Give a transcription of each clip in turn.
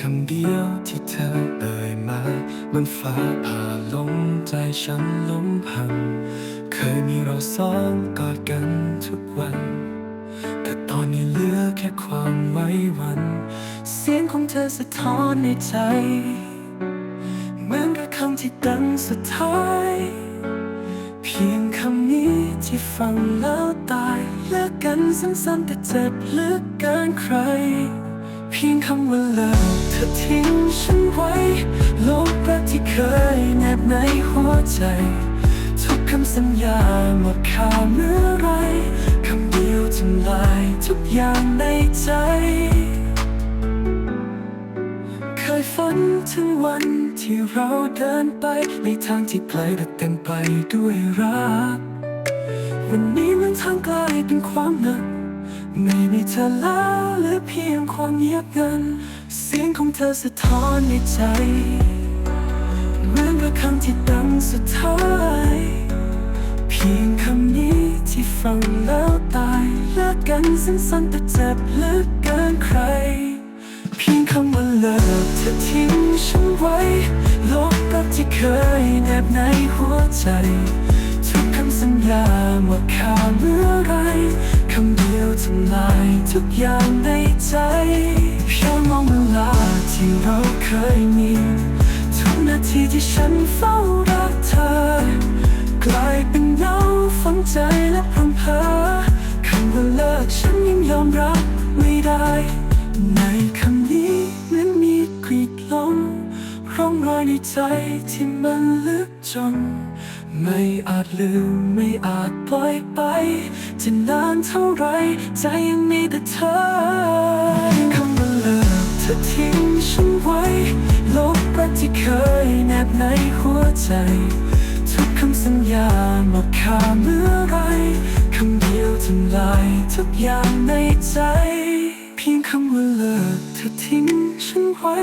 คำเดียวที่เธอเอ่ยมา มันฟ้าผ่าลงใจฉันล้มพัง เคยมีเราสองกอดกันทุกวัน แต่ตอนนี้เหลือแค่ความไว้วัน เสียงของเธอสะท้อนในใจ เหมือนกับคำที่ดังสุดท้าย เพียงคำนี้ที่ฟังแล้วตายเลิกกันสั้นๆแต่เจ็บเลึกเกินใคร เพียงคำว่าเลิกเธอทิ้งฉันไว้ โลกรักที่เคยแนบในหัวใจ ทุกคำสัญญาหมดค่าเมื่อไรคำเดียวทำลายทุกอย่างในใจ เคยฝันถึงวันที่เราเดินไป ในทางที่ไกลแต่เต็มไปด้วยรัก วันนี้มันทางกลายเป็นความหนัก ไม่มีเธอแล้วหลือเพียงความเงียบงัน เสียงของเธอสะท้อนในใจเหมือนกับคำที่ดังสุดท้าย เพียงคำนี้ที่ฟังแล้วตายเลิกกันสั้นๆแต่เจ็บลึกเกินใคร เพียงคำว่าเลิกเธอทิ้งฉันไว้ลบรักที่เคยแนบในหัวใจ ทุกอย่างในใจแค่มองเวลาที่เราเคยมี ทุกนาทีที่ฉันเฝ้ารักเธอ กลายเป็นเงาฝังใจและพรำเพอคำว่าเลิกฉันยังยอมรับไม่ได้ ในคำนี้เหมือนมีกรีดลงร่องรอยในใจที่มันลึกจนไม่อาจลืมไม่อาจปล่อยไปจะนาน เท่าไร ใจยังมีแต่เธอคำว่าเลิกเธอทิ้งฉันไว้ ลบรักที่เคยแนบในหัวใจ ทุกคำสัญญาหมดค่าเมื่อไรคำเดียวทำลายทุกอย่างในใจ เพียงคำว่าเลิกเธอทิ้งฉันไว้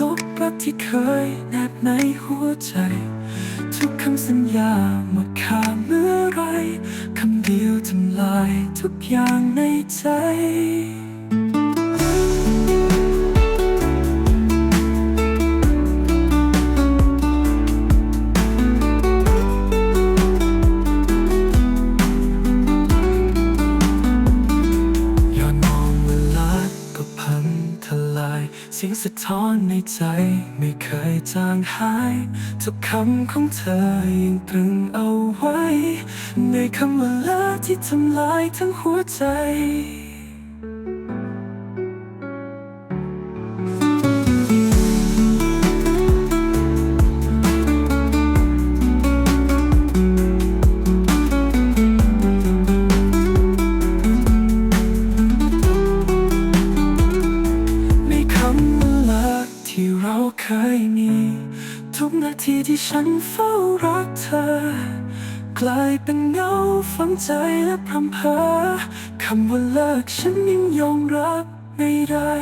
ลบรักที่เคยแนบในหัวใจ ทุกคำสัญญาหมดค่า ทุ สียงสะท้อนในใจไม่เคยจางหายทุกคำของเธอยังตรึงเอาไว้ ในคำว่าลาที่ทำลายทั้งหัวใจ ทุกนาทีที่ฉันเฝ้ารักเธอ กลายเป็นเงาฝังใจและพรำเพอคำว่าเลิกฉันยังยอมรับไม่ได้